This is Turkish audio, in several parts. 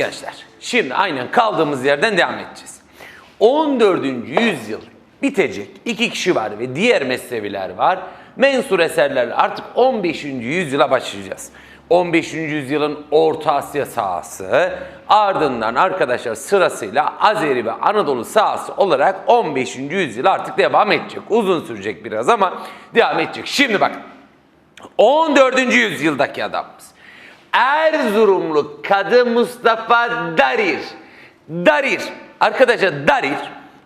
gençler. Şimdi aynen kaldığımız yerden devam edeceğiz. 14. yüzyıl bitecek. iki kişi var ve diğer mesneviler var. Mensur eserlerle artık 15. yüzyıla başlayacağız. 15. yüzyılın Orta Asya sahası, ardından arkadaşlar sırasıyla Azeri ve Anadolu sahası olarak 15. yüzyıl artık devam edecek. Uzun sürecek biraz ama devam edecek. Şimdi bak 14. yüzyıldaki adamımız. Erzurumlu Kadı Mustafa Darir. Darir. Arkadaşlar Darir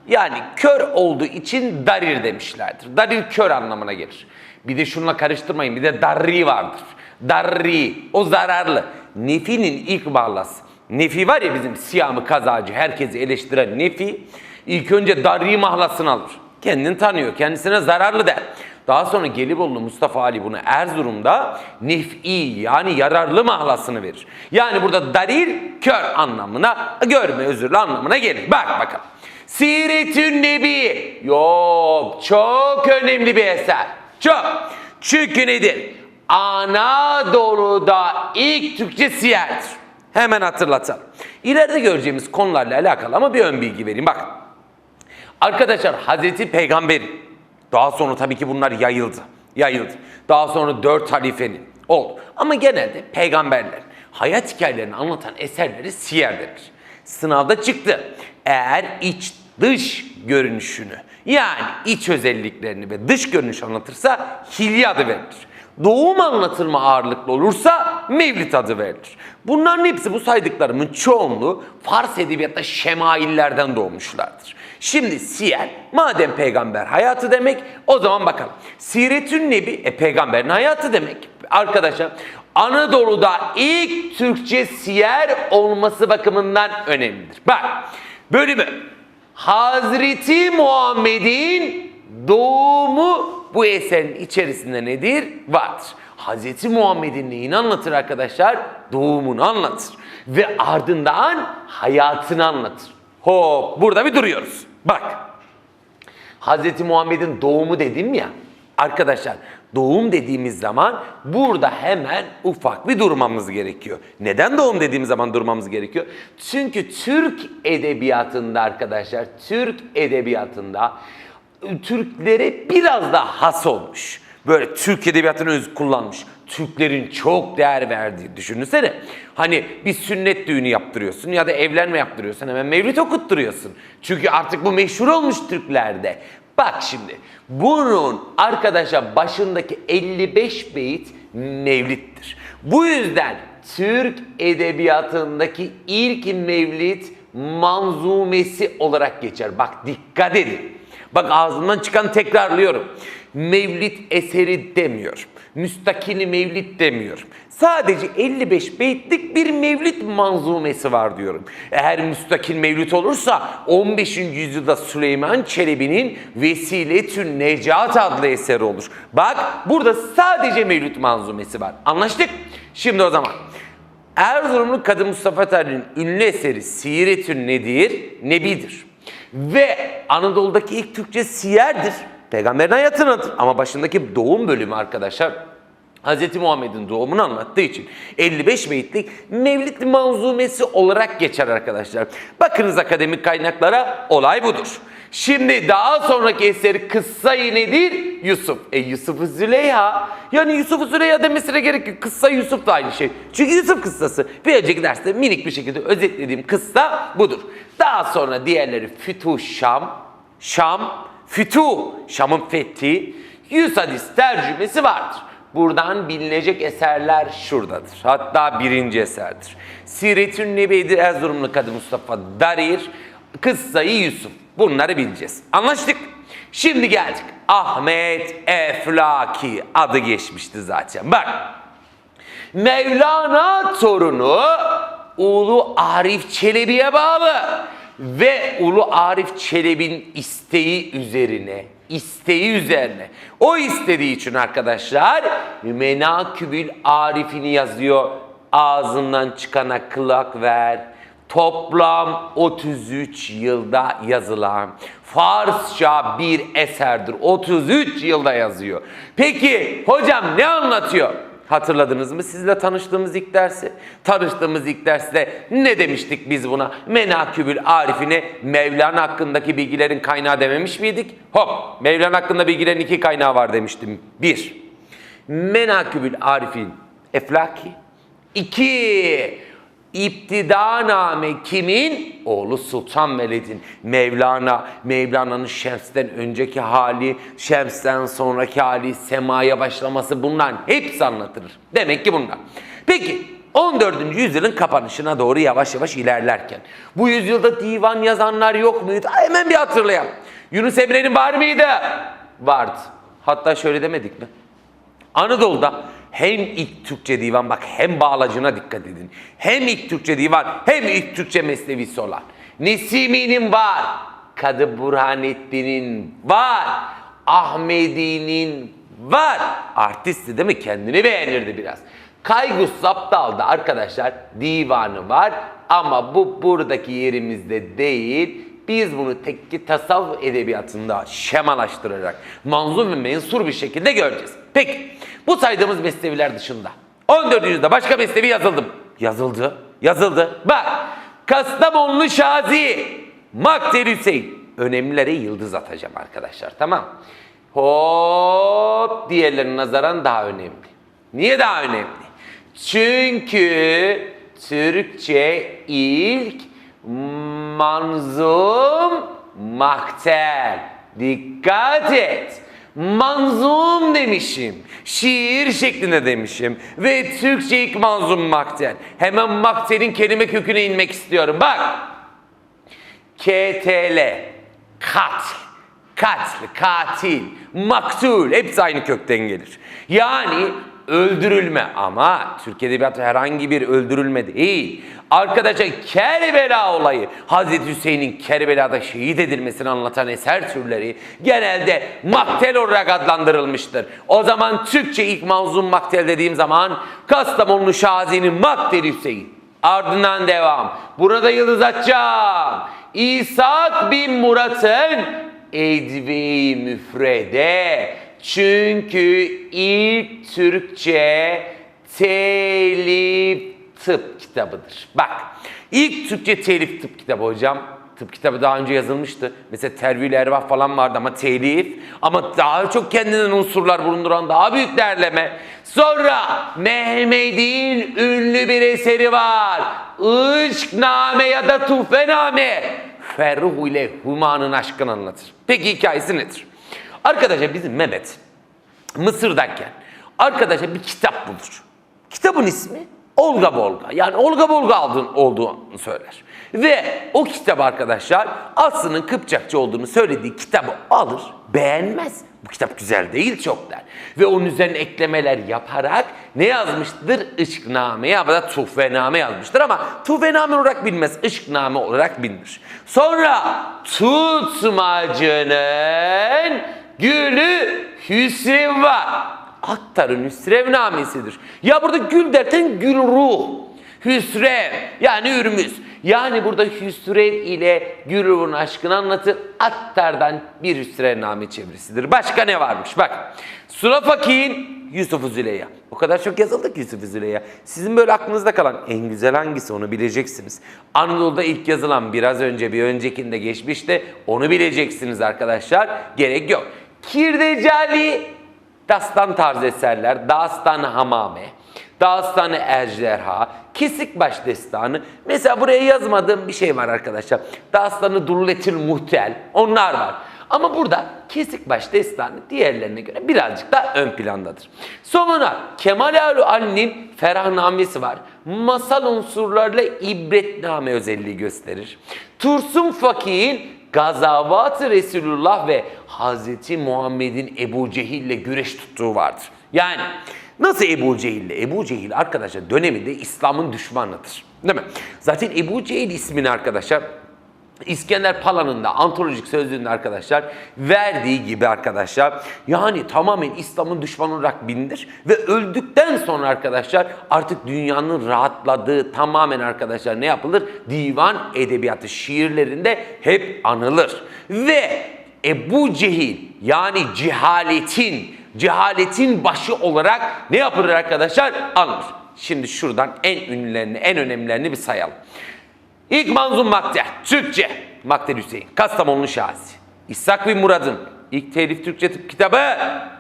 yani kör olduğu için Darir demişlerdir. Darir kör anlamına gelir. Bir de şununla karıştırmayın bir de Darri vardır. Darri o zararlı. Nefi'nin ilk bağlası. Nefi var ya bizim siyamı kazacı herkesi eleştiren Nefi ilk önce Darri mahlasını alır. Kendini tanıyor kendisine zararlı der. Daha sonra Gelibolu Mustafa Ali bunu Erzurum'da nef'i yani yararlı mahlasını verir. Yani burada darir kör anlamına, görme özürlü anlamına gelir. Bak bakalım. Siretün Nebi. Yok çok önemli bir eser. Çok. Çünkü nedir? Anadolu'da ilk Türkçe siyerdir. Hemen hatırlatalım. İleride göreceğimiz konularla alakalı ama bir ön bilgi vereyim. Bak. Arkadaşlar Hazreti Peygamber'in daha sonra tabii ki bunlar yayıldı. Yayıldı. Daha sonra dört halifenin oldu. Ama genelde peygamberler hayat hikayelerini anlatan eserleri siyer denir. Sınavda çıktı. Eğer iç dış görünüşünü yani iç özelliklerini ve dış görünüş anlatırsa hilye adı verilir. Doğum anlatılma ağırlıklı olursa mevlit adı verilir. Bunların hepsi bu saydıklarımın çoğunluğu Fars edebiyatta şemaillerden doğmuşlardır. Şimdi siyer madem peygamber hayatı demek o zaman bakalım. Siretün Nebi e, peygamberin hayatı demek. Arkadaşlar Anadolu'da ilk Türkçe siyer olması bakımından önemlidir. Bak bölümü Hazreti Muhammed'in doğumu bu eserin içerisinde nedir? Vardır. Hazreti Muhammed'in neyini anlatır arkadaşlar? Doğumunu anlatır. Ve ardından hayatını anlatır. Hop burada bir duruyoruz. Bak. Hazreti Muhammed'in doğumu dedim ya. Arkadaşlar doğum dediğimiz zaman burada hemen ufak bir durmamız gerekiyor. Neden doğum dediğimiz zaman durmamız gerekiyor? Çünkü Türk edebiyatında arkadaşlar, Türk edebiyatında Türklere biraz da has olmuş. Böyle Türk edebiyatını öz kullanmış. Türklerin çok değer verdiği düşünsene. Hani bir sünnet düğünü yaptırıyorsun ya da evlenme yaptırıyorsun hemen mevlüt okutturuyorsun. Çünkü artık bu meşhur olmuş Türklerde. Bak şimdi bunun arkadaşa başındaki 55 beyit mevlittir. Bu yüzden Türk edebiyatındaki ilk mevlit manzumesi olarak geçer. Bak dikkat edin. Bak ağzımdan çıkan tekrarlıyorum. Mevlid eseri demiyor. Müstakili mevlid demiyorum. Sadece 55 beytlik bir mevlid manzumesi var diyorum. Eğer müstakil mevlid olursa 15. yüzyılda Süleyman Çelebi'nin Vesiletün Necat adlı eseri olur. Bak burada sadece mevlid manzumesi var. Anlaştık? Şimdi o zaman Erzurumlu Kadı Mustafa Tari'nin ünlü eseri Siretün Nedir? Nebidir. Ve Anadolu'daki ilk Türkçe siyerdir. Peygamberin hayatınıdır. Ama başındaki doğum bölümü arkadaşlar Hz. Muhammed'in doğumunu anlattığı için 55 beyitlik Mevlid manzumesi olarak geçer arkadaşlar. Bakınız akademik kaynaklara olay budur. Şimdi daha sonraki eseri kıssa nedir? Yusuf. E Yusuf-u Züleyha. Yani Yusuf-u Züleyha demesine gerek yok. Kıssa Yusuf da aynı şey. Çünkü Yusuf kıssası. Bir önceki derste minik bir şekilde özetlediğim kıssa budur. Daha sonra diğerleri Fütuh Şam, Şam, Fütuh, Şam'ın fethi, yüz hadis tercümesi vardır. Buradan bilinecek eserler şuradadır. Hatta birinci eserdir. Siretün Nebi'dir Erzurumlu Kadı Mustafa Darir, Kıssayı Yusuf. Bunları bileceğiz. Anlaştık. Şimdi geldik. Ahmet Eflaki adı geçmişti zaten. Bak. Mevlana torunu Ulu Arif Çelebi'ye bağlı ve Ulu Arif Çelebi'nin isteği üzerine, isteği üzerine, o istediği için arkadaşlar Menakübül Arif'ini yazıyor. Ağzından çıkana kulak ver. Toplam 33 yılda yazılan Farsça bir eserdir. 33 yılda yazıyor. Peki hocam ne anlatıyor? Hatırladınız mı? Sizle tanıştığımız ilk dersi. Tanıştığımız ilk derste ne demiştik biz buna? Menakübül Arif'ine Mevlana hakkındaki bilgilerin kaynağı dememiş miydik? Hop! Mevlana hakkında bilgilerin iki kaynağı var demiştim. Bir, Menakübül Arif'in Eflaki. İki, İptidaname kimin? Oğlu Sultan Veled'in. Mevlana, Mevlana'nın Şems'ten önceki hali, Şems'ten sonraki hali, semaya başlaması bunların hepsi anlatılır. Demek ki bunlar. Peki 14. yüzyılın kapanışına doğru yavaş yavaş ilerlerken bu yüzyılda divan yazanlar yok muydu? Hemen bir hatırlayalım. Yunus Emre'nin var mıydı? Vardı. Hatta şöyle demedik mi? Anadolu'da hem ilk Türkçe divan bak hem bağlacına dikkat edin. Hem ilk Türkçe divan hem ilk Türkçe meslevisi olan. Nesimi'nin var. Kadı Burhanettin'in var. Ahmedi'nin var. Artistti değil mi? Kendini beğenirdi biraz. Kaygus Zaptal'da arkadaşlar divanı var ama bu buradaki yerimizde değil. Biz bunu tekki tasavvuf edebiyatında şemalaştırarak manzum ve mensur bir şekilde göreceğiz. Peki bu saydığımız mesneviler dışında 14. yüzyılda başka mesnevi yazıldı mı? Yazıldı. Yazıldı. Bak Kastamonlu Şazi, Maktel Hüseyin. Önemlilere yıldız atacağım arkadaşlar tamam. Hop diğerlerine nazaran daha önemli. Niye daha önemli? Çünkü Türkçe ilk manzum maktel. Dikkat et. Manzum demişim. Şiir şeklinde demişim. Ve Türkçe ilk manzum maktel. Hemen maktelin kelime köküne inmek istiyorum. Bak. KTL. Katl. Katl, katil, maktul hepsi aynı kökten gelir. Yani öldürülme ama Türk Edebiyatı herhangi bir öldürülme değil. Arkadaşlar Kerbela olayı Hazreti Hüseyin'in Kerbela'da şehit edilmesini anlatan eser türleri genelde maktel olarak adlandırılmıştır. O zaman Türkçe ilk manzum maktel dediğim zaman Kastamonu Şazi'nin Maktel Hüseyin. Ardından devam. Burada yıldız açacağım. İshak bin Murat'ın Edvi Müfrede. Çünkü ilk Türkçe telif tıp kitabıdır. Bak ilk Türkçe telif tıp kitabı hocam. Tıp kitabı daha önce yazılmıştı. Mesela Tervil Ervah falan vardı ama telif. Ama daha çok kendinden unsurlar bulunduran daha büyük derleme. Sonra Mehmet'in ünlü bir eseri var. Işkname ya da Tufename. Ferruh ile Huma'nın aşkını anlatır. Peki hikayesi nedir? Arkadaşlar bizim Mehmet Mısır'dayken arkadaşa bir kitap bulur. Kitabın ismi Olga Bolga. Yani Olga Bolga aldığın, olduğunu söyler. Ve o kitap arkadaşlar Aslı'nın Kıpçakçı olduğunu söylediği kitabı alır, beğenmez. Bu kitap güzel değil çok der. Ve onun üzerine eklemeler yaparak ne yazmıştır? Işkname ya da Tuhfename yazmıştır ama Tuhfename olarak bilmez, Işkname olarak bilinir. Sonra tutmacının gülü Hüsrev var. Attar'ın Hüsrevnamesidir. Ya burada gül derken gül ruh. Hüsrev yani ürmüz. Yani burada Hüsrev ile Gülruh'un aşkını anlatır. Attar'dan bir Hüsrevname çevirisidir. Başka ne varmış? Bak. Sura Fakih'in Yusuf Züleyha. O kadar çok yazıldı ki Yusuf Züleyha. Sizin böyle aklınızda kalan en güzel hangisi onu bileceksiniz. Anadolu'da ilk yazılan biraz önce bir öncekinde geçmişte onu bileceksiniz arkadaşlar. Gerek yok. Kirdecali Dastan tarzı eserler, Dastan Hamame, Dastan Ejderha, Kesikbaş Destanı. Mesela buraya yazmadığım bir şey var arkadaşlar. Dastanı Dulletil Muhtel. Onlar var. Ama burada Kesikbaş Destanı diğerlerine göre birazcık daha ön plandadır. Sonra Kemal Alu Ali'nin Ferahnamesi var. Masal unsurlarla ibretname özelliği gösterir. Tursun Fakih'in Gazavat-ı Resulullah ve Hazreti Muhammed'in Ebu Cehil'le güreş tuttuğu vardır. Yani nasıl Ebu Cehil'le? Ebu Cehil arkadaşlar döneminde İslam'ın düşmanıdır. Değil mi? Zaten Ebu Cehil ismini arkadaşlar İskender Pala'nın da antolojik sözlüğünde arkadaşlar verdiği gibi arkadaşlar yani tamamen İslam'ın düşmanı olarak bilinir ve öldükten sonra arkadaşlar artık dünyanın rahatladığı tamamen arkadaşlar ne yapılır? Divan edebiyatı şiirlerinde hep anılır ve Ebu Cehil yani cehaletin cehaletin başı olarak ne yapılır arkadaşlar? Alınır. Şimdi şuradan en ünlülerini, en önemlilerini bir sayalım. İlk Manzum Makter, Türkçe, Makter Hüseyin, Kastamonlu Şazi. İshak bin Murad'ın ilk telif Türkçe tıp kitabı,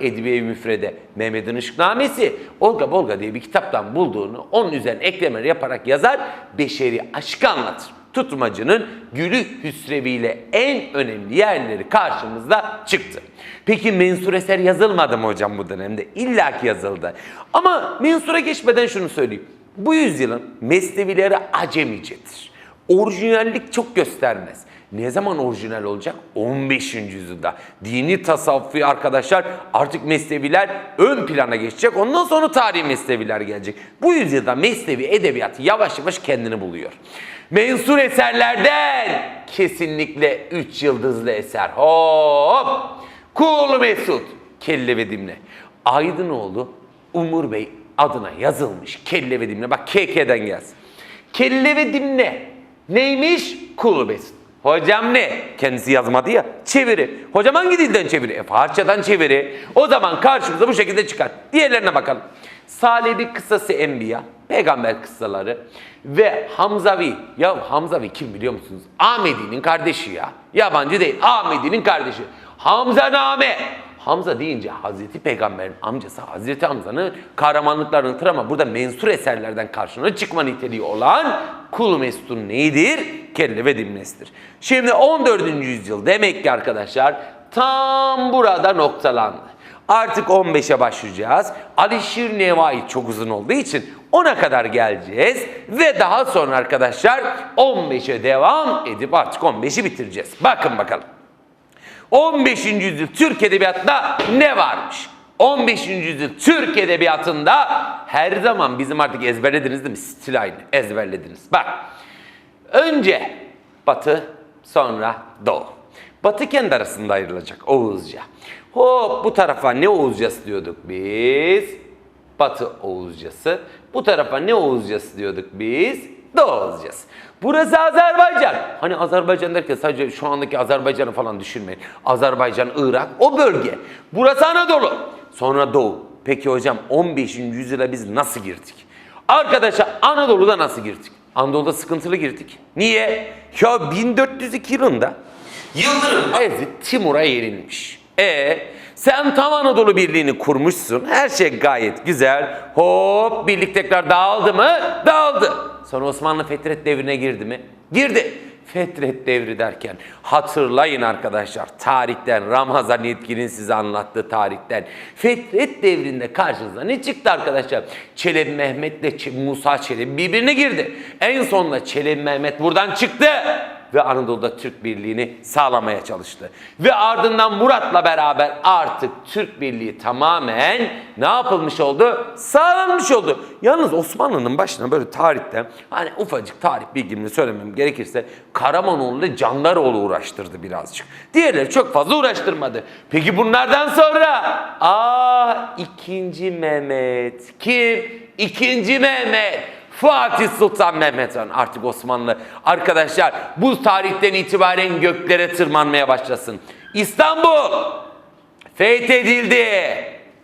Edibiye Müfrede, Mehmet'in Işıknamesi, Olga Bolga diye bir kitaptan bulduğunu onun üzerine eklemeler yaparak yazar, beşeri aşkı anlatır. Tutmacının Gülü Hüsrevi ile en önemli yerleri karşımızda çıktı. Peki mensur eser yazılmadı mı hocam bu dönemde? İlla ki yazıldı. Ama mensura geçmeden şunu söyleyeyim. Bu yüzyılın mesnevileri acemicedir. Orijinallik çok göstermez. Ne zaman orijinal olacak? 15. yüzyılda. Dini tasavvufi arkadaşlar artık mesneviler ön plana geçecek. Ondan sonra tarihi mesneviler gelecek. Bu yüzyılda mesnevi edebiyatı yavaş yavaş kendini buluyor. Mensur eserlerden kesinlikle 3 yıldızlı eser. Hop! Kulu Mesut. Kelle ve Dimle. Aydınoğlu Umur Bey adına yazılmış kelle ve dimle. Bak KK'den gelsin. Kelle ve dimle. Neymiş? Mesut. Hocam ne? Kendisi yazmadı ya. Çeviri. Hocam hangi dilden çeviri? E, Farsçadan çeviri. O zaman karşımıza bu şekilde çıkar. Diğerlerine bakalım. Salebi kıssası Enbiya, peygamber kıssaları ve Hamzavi. Ya Hamzavi kim biliyor musunuz? Ahmedi'nin kardeşi ya. Yabancı değil. Ahmedi'nin kardeşi. Hamza Name. Hamza deyince Hazreti Peygamber'in amcası Hazreti Hamza'nın kahramanlıklarını tır ama burada mensur eserlerden karşına çıkma niteliği olan Kul Mesut'un neyidir? Kelle ve dimlesidir. Şimdi 14. yüzyıl demek ki arkadaşlar tam burada noktalandı. Artık 15'e başlayacağız. Alişir Nevai çok uzun olduğu için ona kadar geleceğiz. Ve daha sonra arkadaşlar 15'e devam edip artık 15'i bitireceğiz. Bakın bakalım. 15. yüzyıl Türk Edebiyatı'nda ne varmış? 15. yüzyıl Türk Edebiyatı'nda her zaman bizim artık ezberlediniz değil mi? Stil aynı ezberlediniz. Bak önce Batı sonra Doğu. Batı kendi arasında ayrılacak Oğuzca. Hop bu tarafa ne Oğuzcası diyorduk biz? Batı Oğuzcası. Bu tarafa ne Oğuzcası diyorduk biz? Doğu. Burası Azerbaycan. Hani Azerbaycan derken sadece şu andaki Azerbaycan'ı falan düşünmeyin. Azerbaycan, Irak o bölge. Burası Anadolu. Sonra Doğu. Peki hocam 15. yüzyıla biz nasıl girdik? Arkadaşlar Anadolu'da nasıl girdik? Anadolu'da sıkıntılı girdik. Niye? Ya 1402 yılında Yıldırım Bayezid Timur'a yenilmiş. E sen tam Anadolu Birliği'ni kurmuşsun. Her şey gayet güzel. Hop birlik tekrar dağıldı mı? Dağıldı. Sonra Osmanlı Fetret devrine girdi mi? Girdi. Fetret devri derken hatırlayın arkadaşlar tarihten Ramazan Yetkin'in size anlattığı tarihten Fetret devrinde karşınıza ne çıktı arkadaşlar? Çelebi Mehmet'le Ç- Musa Çelebi birbirine girdi. En sonunda Çelebi Mehmet buradan çıktı ve Anadolu'da Türk birliğini sağlamaya çalıştı. Ve ardından Murat'la beraber artık Türk birliği tamamen ne yapılmış oldu? Sağlanmış oldu. Yalnız Osmanlı'nın başına böyle tarihte hani ufacık tarih bilgimle söylemem gerekirse Karamanoğlu ile Candaroğlu uğraştırdı birazcık. Diğerleri çok fazla uğraştırmadı. Peki bunlardan sonra? Aa ikinci Mehmet. Kim? İkinci Mehmet. Fatih Sultan Mehmet Han artık Osmanlı arkadaşlar bu tarihten itibaren göklere tırmanmaya başlasın. İstanbul fethedildi.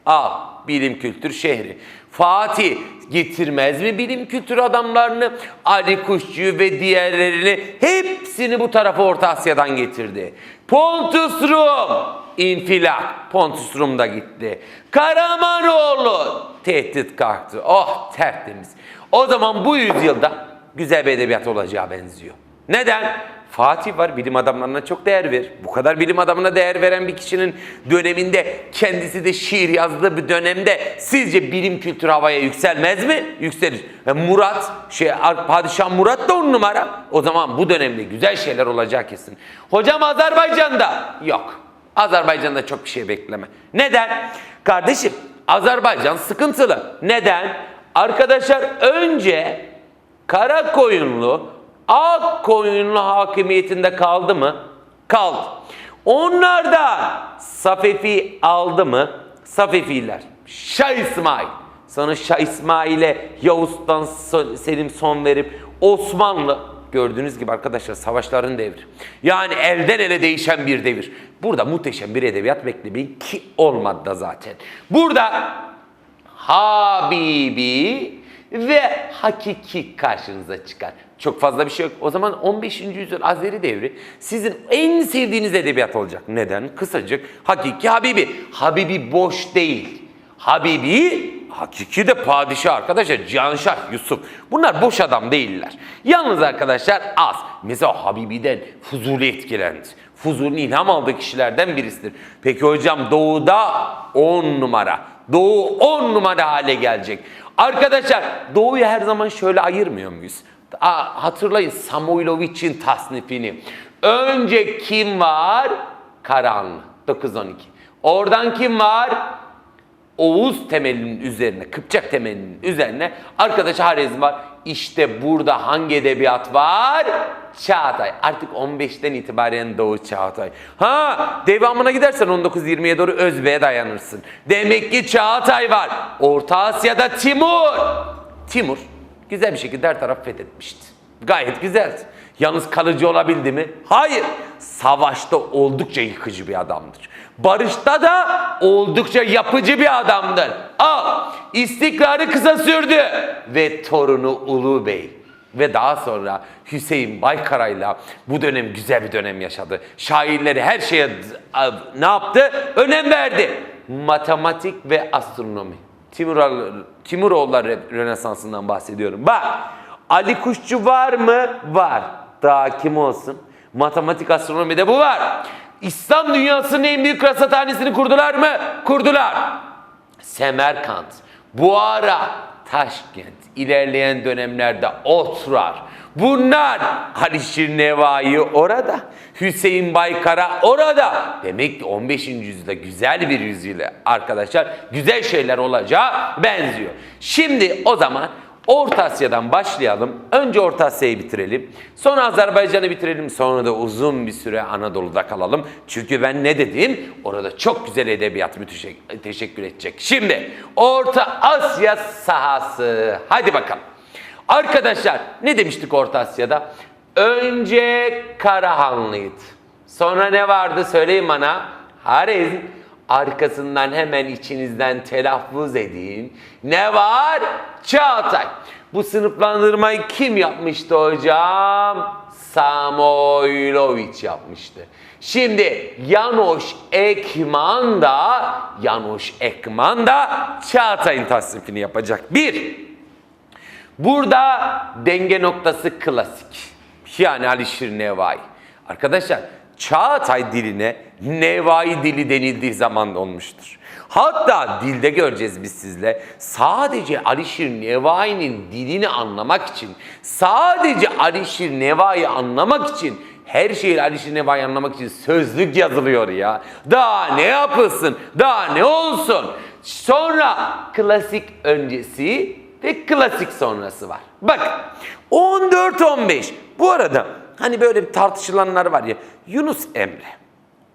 Al bilim kültür şehri. Fatih getirmez mi bilim kültür adamlarını? Ali Kuşçu'yu ve diğerlerini hepsini bu tarafa Orta Asya'dan getirdi. Pontus Rum infilak. Pontus Rum gitti. Karamanoğlu tehdit kalktı. Oh tertemiz. O zaman bu yüzyılda güzel bir edebiyat olacağı benziyor. Neden? Fatih var, bilim adamlarına çok değer ver. Bu kadar bilim adamına değer veren bir kişinin döneminde kendisi de şiir yazdığı bir dönemde sizce bilim kültürü havaya yükselmez mi? Yükselir. E Murat, şey, Padişah Murat da on numara. O zaman bu dönemde güzel şeyler olacak kesin. Hocam Azerbaycan'da yok. Azerbaycan'da çok bir şey bekleme. Neden? Kardeşim Azerbaycan sıkıntılı. Neden? Arkadaşlar önce kara koyunlu, ak koyunlu hakimiyetinde kaldı mı? Kaldı. Onlar da Safefi aldı mı? Safefiler. Şah İsmail. Sonra Şah İsmail'e Yavuz'dan Selim son verip Osmanlı gördüğünüz gibi arkadaşlar savaşların devri. Yani elden ele değişen bir devir. Burada muhteşem bir edebiyat beklemeyin ki olmadı da zaten. Burada Habibi ve hakiki karşınıza çıkar. Çok fazla bir şey yok. O zaman 15. yüzyıl Azeri devri sizin en sevdiğiniz edebiyat olacak. Neden? Kısacık hakiki Habibi. Habibi boş değil. Habibi hakiki de padişah arkadaşlar. Cihanşah, Yusuf. Bunlar boş adam değiller. Yalnız arkadaşlar az. Mesela Habibi'den Fuzuli etkilendi. Fuzuli ilham aldığı kişilerden birisidir. Peki hocam Doğu'da 10 numara. Doğu 10 numara hale gelecek. Arkadaşlar Doğu'yu her zaman şöyle ayırmıyor muyuz? Aa, hatırlayın Samoilovic'in tasnifini. Önce kim var? Karahanlı. 9-12. Oradan kim var? Oğuz temelinin üzerine, Kıpçak temelinin üzerine arkadaş Harezm var. İşte burada hangi edebiyat var? Çağatay. Artık 15'ten itibaren Doğu Çağatay. Ha devamına gidersen 19-20'ye doğru Özbek'e dayanırsın. Demek ki Çağatay var. Orta Asya'da Timur. Timur güzel bir şekilde her taraf fethetmişti. Gayet güzeldi. Yalnız kalıcı olabildi mi? Hayır. Savaşta oldukça yıkıcı bir adamdır. Barışta da oldukça yapıcı bir adamdır. Al, istikrarı kısa sürdü. Ve torunu Ulu Bey ve daha sonra Hüseyin Baykara'yla bu dönem güzel bir dönem yaşadı. Şairleri her şeye ne yaptı? Önem verdi. Matematik ve astronomi. Timur, Timuroğulları Rönesansı'ndan bahsediyorum. Bak Ali Kuşçu var mı? Var. Daha kim olsun? Matematik astronomide bu var. İslam dünyasının en büyük rasathanesini kurdular mı? Kurdular. Semerkant, Buara, Taşkent ilerleyen dönemlerde Otrar. Bunlar Alişir Nevai orada. Hüseyin Baykara orada. Demek ki 15. yüzyılda güzel bir yüzyıl arkadaşlar. Güzel şeyler olacağı benziyor. Şimdi o zaman Orta Asya'dan başlayalım. Önce Orta Asya'yı bitirelim. Sonra Azerbaycan'ı bitirelim. Sonra da uzun bir süre Anadolu'da kalalım. Çünkü ben ne dedim? Orada çok güzel edebiyat teşekkür edecek. Şimdi Orta Asya sahası. Hadi bakalım. Arkadaşlar ne demiştik Orta Asya'da? Önce Karahanlıydı. Sonra ne vardı söyleyin bana. Harezm. Arkasından hemen içinizden telaffuz edin. Ne var? Çağatay. Bu sınıflandırmayı kim yapmıştı hocam? Samoilovic yapmıştı. Şimdi Janosch Ekman da Janosch Ekman da Çağatay'ın tasnifini yapacak. Bir, Burada denge noktası klasik. Yani Alişir Nevai. Arkadaşlar Çağatay diline Nevai dili denildiği zaman olmuştur. Hatta dilde göreceğiz biz sizle. Sadece Alişir Nevai'nin dilini anlamak için, sadece Alişir Nevai'yi anlamak için her şeyi Alişir Nevai'yi anlamak için sözlük yazılıyor ya. Daha ne yapılsın? Daha ne olsun? Sonra klasik öncesi ve klasik sonrası var. Bak 14-15 bu arada hani böyle bir tartışılanlar var ya Yunus Emre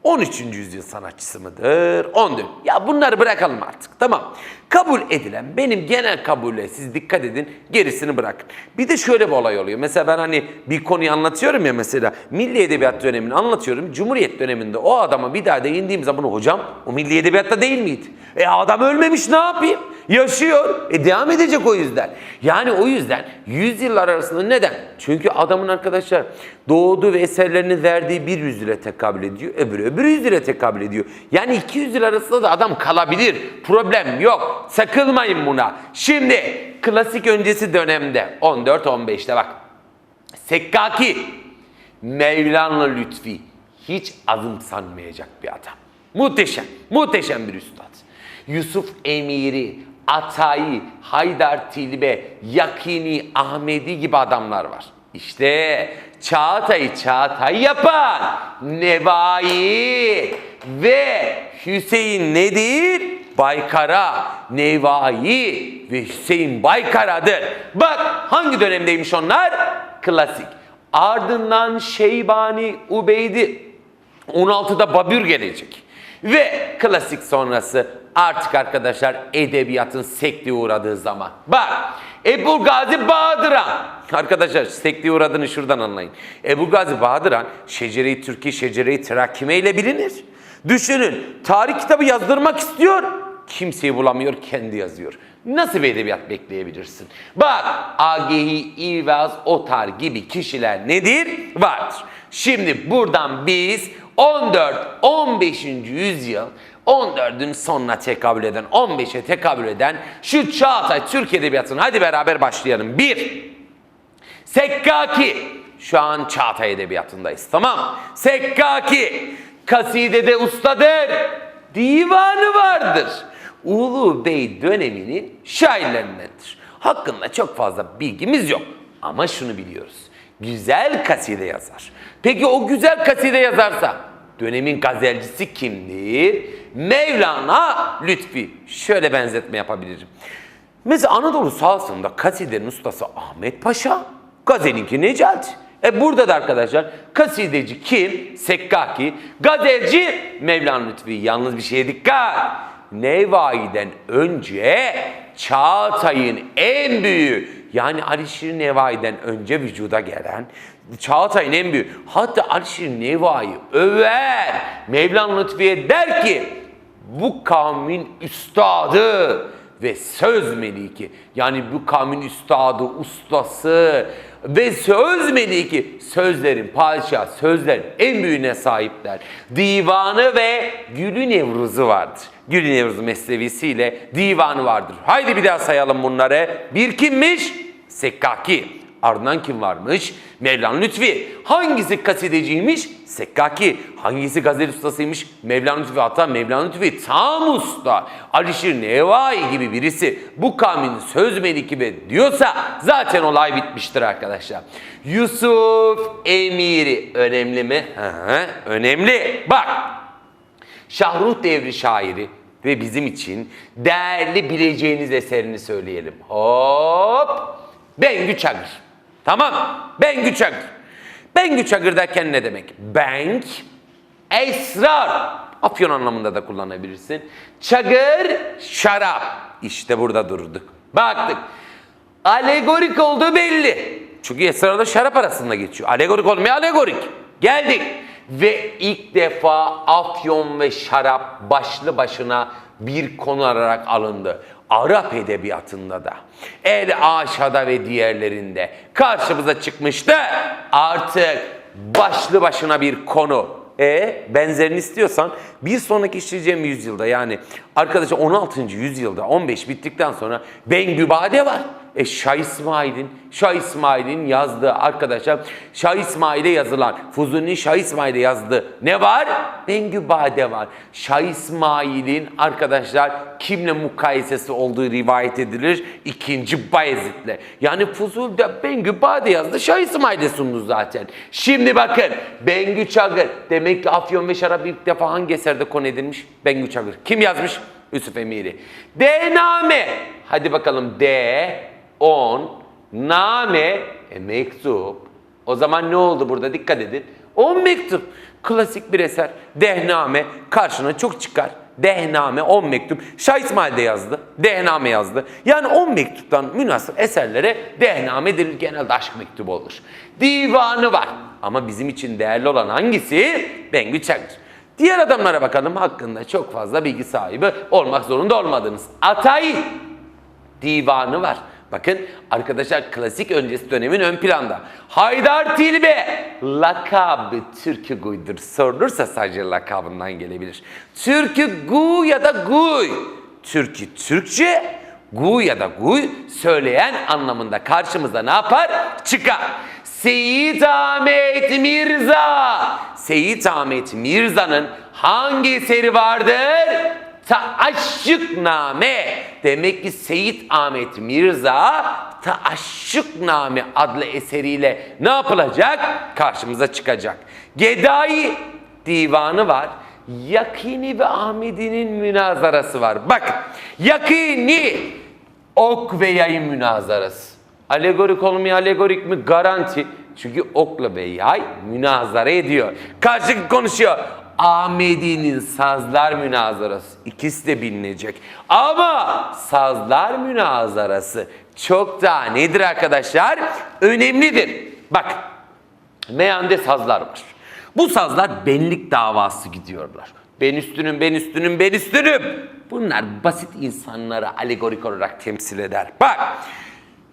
13. yüzyıl sanatçısı mıdır? 14. Ya bunları bırakalım artık. Tamam. Kabul edilen benim genel kabule siz dikkat edin gerisini bırakın. Bir de şöyle bir olay oluyor. Mesela ben hani bir konuyu anlatıyorum ya mesela Milli Edebiyat dönemini anlatıyorum. Cumhuriyet döneminde o adama bir daha değindiğim zaman hocam o Milli Edebiyat'ta değil miydi? E adam ölmemiş ne yapayım? Yaşıyor. E devam edecek o yüzden. Yani o yüzden yüzyıllar arasında neden? Çünkü adamın arkadaşlar doğduğu ve eserlerini verdiği bir yüzyıla tekabül ediyor. Öbürü öbür yüzyıla tekabül ediyor. Yani iki yüzyıl arasında da adam kalabilir. Problem yok. Sakılmayın buna. Şimdi klasik öncesi dönemde 14-15'te bak. Sekkaki, Mevlana Lütfi hiç azımsanmayacak bir adam. Muhteşem, muhteşem bir üstad. Yusuf Emiri, Atayi, Haydar Tilbe, Yakini, Ahmedi gibi adamlar var. İşte Çağatay'ı Çağatay yapan Nevai ve Hüseyin nedir? Baykara, Nevai ve Hüseyin Baykara'dır. Bak hangi dönemdeymiş onlar? Klasik. Ardından Şeybani Ubeydi 16'da Babür gelecek. Ve klasik sonrası artık arkadaşlar edebiyatın sekte uğradığı zaman. Bak Ebu Gazi Bahadır'a Arkadaşlar sekliğe uğradığını şuradan anlayın. Ebu Gazi Bahadıran Şecere-i Türkiye, Şecere-i Terakime ile bilinir. Düşünün tarih kitabı yazdırmak istiyor. Kimseyi bulamıyor, kendi yazıyor. Nasıl bir edebiyat bekleyebilirsin? Bak Agehi, İvaz, Otar gibi kişiler nedir? Vardır. Şimdi buradan biz 14-15. yüzyıl 14'ün sonuna tekabül eden, 15'e tekabül eden şu Çağatay Türk Edebiyatı'nı hadi beraber başlayalım. 1. Sekkaki. Şu an Çağatay Edebiyatı'ndayız. Tamam. Sekkaki. Kasidede ustadır. Divanı vardır. Ulu Bey döneminin şairlerindendir. Hakkında çok fazla bilgimiz yok. Ama şunu biliyoruz. Güzel kaside yazar. Peki o güzel kaside yazarsa dönemin gazelcisi kimdir? Mevlana Lütfi. Şöyle benzetme yapabilirim. Mesela Anadolu sahasında kasidenin ustası Ahmet Paşa, gazeninki Necati. E burada da arkadaşlar kasideci kim? Sekkaki. Gazelci Mevlana Lütfi. Yalnız bir şeye dikkat. Nevai'den önce Çağatay'ın en büyüğü yani Alişir Nevai'den önce vücuda gelen Çağatay'ın en büyüğü hatta Alişir Nevai'yi över Mevlana Lütfi'ye der ki bu kavmin üstadı ve söz meliki yani bu kavmin üstadı, ustası ve söz meliki sözlerin padişah sözler en büyüğüne sahipler. Divanı ve Gülü Nevruz'u vardır. Gülü Nevruz meslevisiyle divanı vardır. Haydi bir daha sayalım bunları. Bir kimmiş? Sekkaki. Ardından kim varmış? Mevlana Lütfi. Hangisi kasideciymiş? Sekkaki. Hangisi gazel ustasıymış? Mevlana Lütfi. Hatta Mevlana Lütfi tam usta. Alişir Nevai gibi birisi bu kavmin söz meliki diyorsa zaten olay bitmiştir arkadaşlar. Yusuf Emiri önemli mi? Hı hı, önemli. Bak Şahruh devri şairi ve bizim için değerli bileceğiniz eserini söyleyelim. Hop! Bengü Çagır. Tamam. Bengü Çagır. Bengü Çagır derken ne demek? Benk, esrar. Afyon anlamında da kullanabilirsin. Çagır, şarap. İşte burada durduk. Baktık. Alegorik olduğu belli. Çünkü esrarla şarap arasında geçiyor. Alegorik olmuyor, alegorik. Geldik. Ve ilk defa afyon ve şarap başlı başına bir konu olarak alındı. Arap edebiyatında da, El Aşa'da ve diğerlerinde karşımıza çıkmıştı. Artık başlı başına bir konu. E benzerini istiyorsan bir sonraki işleyeceğim yüzyılda yani arkadaşlar 16. yüzyılda 15 bittikten sonra Bengübade var. E Şah İsmail'in Şah İsmail'in yazdığı arkadaşlar Şah İsmail'e yazılan Fuzuni'nin Şah İsmail'e yazdığı ne var? Bengübade var. Şah İsmail'in arkadaşlar kimle mukayesesi olduğu rivayet edilir? İkinci Bayezid'le. Yani Fuzul de Bengübade yazdı. Şah İsmail'e sundu zaten. Şimdi bakın Bengü Çagır. Demek ki Afyon ve Şarap ilk defa hangi eserde konu edilmiş? Bengü Çagır. Kim yazmış? Yusuf Emiri. D-name. Hadi bakalım D, on, name, e, mektup. O zaman ne oldu burada? Dikkat edin. On mektup. Klasik bir eser. Dehname karşına çok çıkar. Dehname 10 mektup. Şah İsmail yazdı. Dehname yazdı. Yani 10 mektuptan münasır eserlere dehname denir. Genelde aşk mektubu olur. Divanı var. Ama bizim için değerli olan hangisi? Bengü Çakır. Diğer adamlara bakalım hakkında çok fazla bilgi sahibi olmak zorunda olmadınız. Atay divanı var. Bakın arkadaşlar klasik öncesi dönemin ön planda. Haydar Tilbe lakabı Türkü Guy'dur. Sorulursa sadece lakabından gelebilir. Türkü Gu ya da Guy. Türkü Türkçe, Gu ya da Guy söyleyen anlamında karşımıza ne yapar? Çıkar. Seyit Ahmet Mirza. Seyit Ahmet Mirza'nın hangi eseri vardır? Taaşşıkname. Demek ki Seyit Ahmet Mirza Taaşşıkname adlı eseriyle ne yapılacak? Karşımıza çıkacak. Gedai divanı var. Yakini ve Ahmedi'nin münazarası var. Bak Yakini ok ve yayın münazarası. Alegorik olmuyor alegorik mi? Garanti. Çünkü okla ve yay münazara ediyor. Karşılıklı konuşuyor. Ahmedi'nin sazlar münazarası. İkisi de bilinecek. Ama sazlar münazarası çok daha nedir arkadaşlar? Önemlidir. Bak meyhande sazlar var. Bu sazlar benlik davası gidiyorlar. Ben üstünüm, ben üstünüm, ben üstünüm. Bunlar basit insanları alegorik olarak temsil eder. Bak,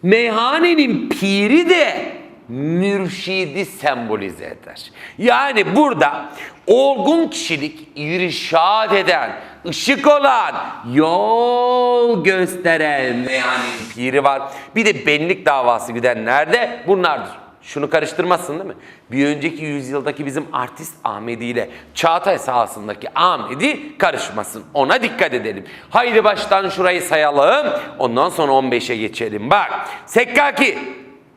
meyhanenin piri de mürşidi sembolize eder. Yani burada olgun kişilik, irşad eden, ışık olan, yol gösteren meyhanenin piri var. Bir de benlik davası gidenler de bunlardır. Şunu karıştırmazsın değil mi? Bir önceki yüzyıldaki bizim artist Ahmedi ile Çağatay sahasındaki Ahmedi karışmasın. Ona dikkat edelim. Haydi baştan şurayı sayalım. Ondan sonra 15'e geçelim. Bak. Sekkaki.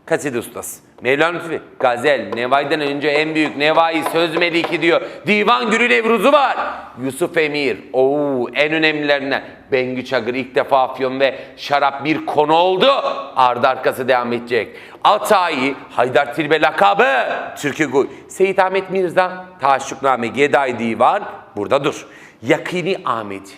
Kaside ustası. Mevlana Lütfi, Gazel, Nevai'den önce en büyük Nevai Söz Meliki diyor. Divan Gülü Nevruzu var. Yusuf Emir, oo en önemlilerinden. Bengü Çakır ilk defa afyon ve şarap bir konu oldu. Ardı arkası devam edecek. Atayi, Haydar Tilbe lakabı, Türkü Guy. Seyit Ahmet Mirza, Taşşukname, Geday Divan, burada dur. Yakini Ahmet,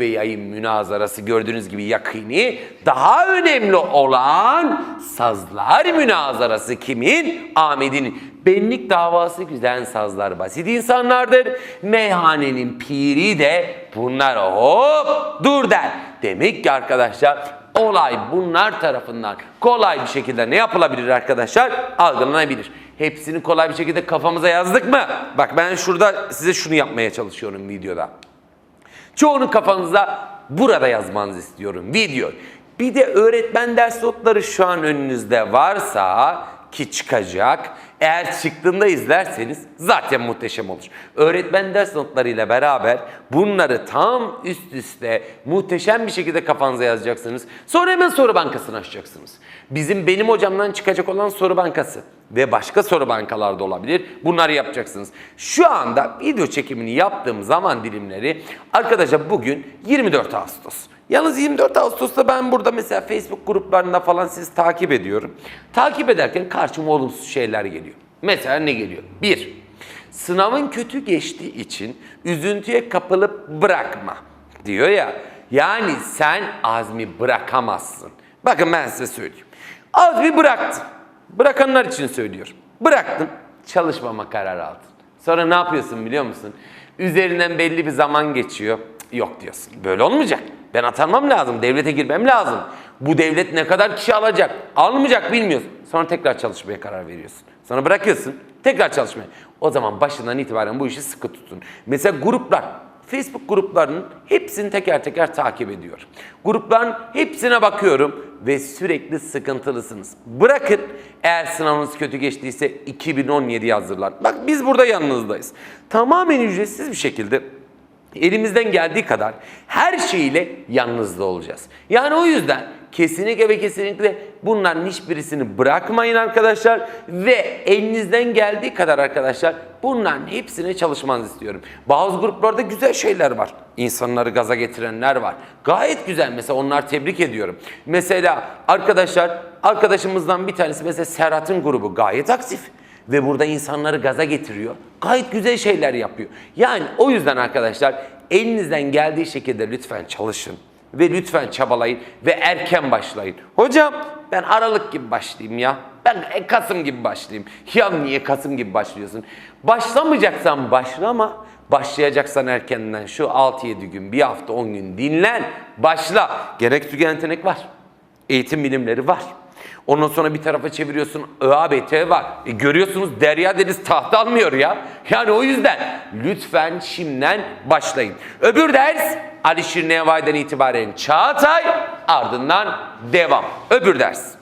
ve yayın münazarası gördüğünüz gibi yakini daha önemli olan sazlar münazarası kimin? Ahmet'in. Benlik davası güzel sazlar basit insanlardır. Meyhanenin piri de bunlar hop dur der. Demek ki arkadaşlar olay bunlar tarafından kolay bir şekilde ne yapılabilir arkadaşlar? Algılanabilir. Hepsini kolay bir şekilde kafamıza yazdık mı? Bak ben şurada size şunu yapmaya çalışıyorum videoda. Çoğunu kafanızda burada yazmanızı istiyorum. Video. Bir de öğretmen ders notları şu an önünüzde varsa ki çıkacak. Eğer çıktığında izlerseniz zaten muhteşem olur. Öğretmen ders notlarıyla beraber bunları tam üst üste muhteşem bir şekilde kafanıza yazacaksınız. Sonra hemen soru bankasını açacaksınız. Bizim benim hocamdan çıkacak olan soru bankası ve başka soru bankalarda olabilir. Bunları yapacaksınız. Şu anda video çekimini yaptığım zaman dilimleri arkadaşlar bugün 24 Ağustos. Yalnız 24 Ağustos'ta ben burada mesela Facebook gruplarında falan sizi takip ediyorum. Takip ederken karşıma olumsuz şeyler geliyor. Mesela ne geliyor? Bir, sınavın kötü geçtiği için üzüntüye kapılıp bırakma diyor ya. Yani sen azmi bırakamazsın. Bakın ben size söyleyeyim. Azmi bıraktın. Bırakanlar için söylüyorum. Bıraktın, çalışmama kararı aldın. Sonra ne yapıyorsun biliyor musun? Üzerinden belli bir zaman geçiyor. Yok diyorsun. Böyle olmayacak. Ben atanmam lazım. Devlete girmem lazım. Bu devlet ne kadar kişi alacak? Almayacak bilmiyorsun. Sonra tekrar çalışmaya karar veriyorsun. Sonra bırakıyorsun. Tekrar çalışmaya. O zaman başından itibaren bu işi sıkı tutun. Mesela gruplar. Facebook gruplarının hepsini teker teker takip ediyorum. Grupların hepsine bakıyorum ve sürekli sıkıntılısınız. Bırakın eğer sınavınız kötü geçtiyse 2017 hazırlan. Bak biz burada yanınızdayız. Tamamen ücretsiz bir şekilde elimizden geldiği kadar her şeyle yanınızda olacağız. Yani o yüzden kesinlikle ve kesinlikle bunların hiçbirisini bırakmayın arkadaşlar ve elinizden geldiği kadar arkadaşlar bunların hepsine çalışmanızı istiyorum. Bazı gruplarda güzel şeyler var. İnsanları gaza getirenler var. Gayet güzel mesela onlar tebrik ediyorum. Mesela arkadaşlar arkadaşımızdan bir tanesi mesela Serhat'ın grubu gayet aktif ve burada insanları gaza getiriyor. Gayet güzel şeyler yapıyor. Yani o yüzden arkadaşlar elinizden geldiği şekilde lütfen çalışın ve lütfen çabalayın ve erken başlayın. Hocam ben Aralık gibi başlayayım ya. Ben Kasım gibi başlayayım. Ya niye Kasım gibi başlıyorsun? Başlamayacaksan başlama. Başlayacaksan erkenden şu 6-7 gün, bir hafta 10 gün dinlen, başla. Gerek tügen yetenek var. Eğitim bilimleri var. Ondan sonra bir tarafa çeviriyorsun ÖABT var. E görüyorsunuz Derya Deniz tahta almıyor ya. Yani o yüzden lütfen şimdiden başlayın. Öbür ders Alişir Nevai'den itibaren Çağatay ardından devam. Öbür ders.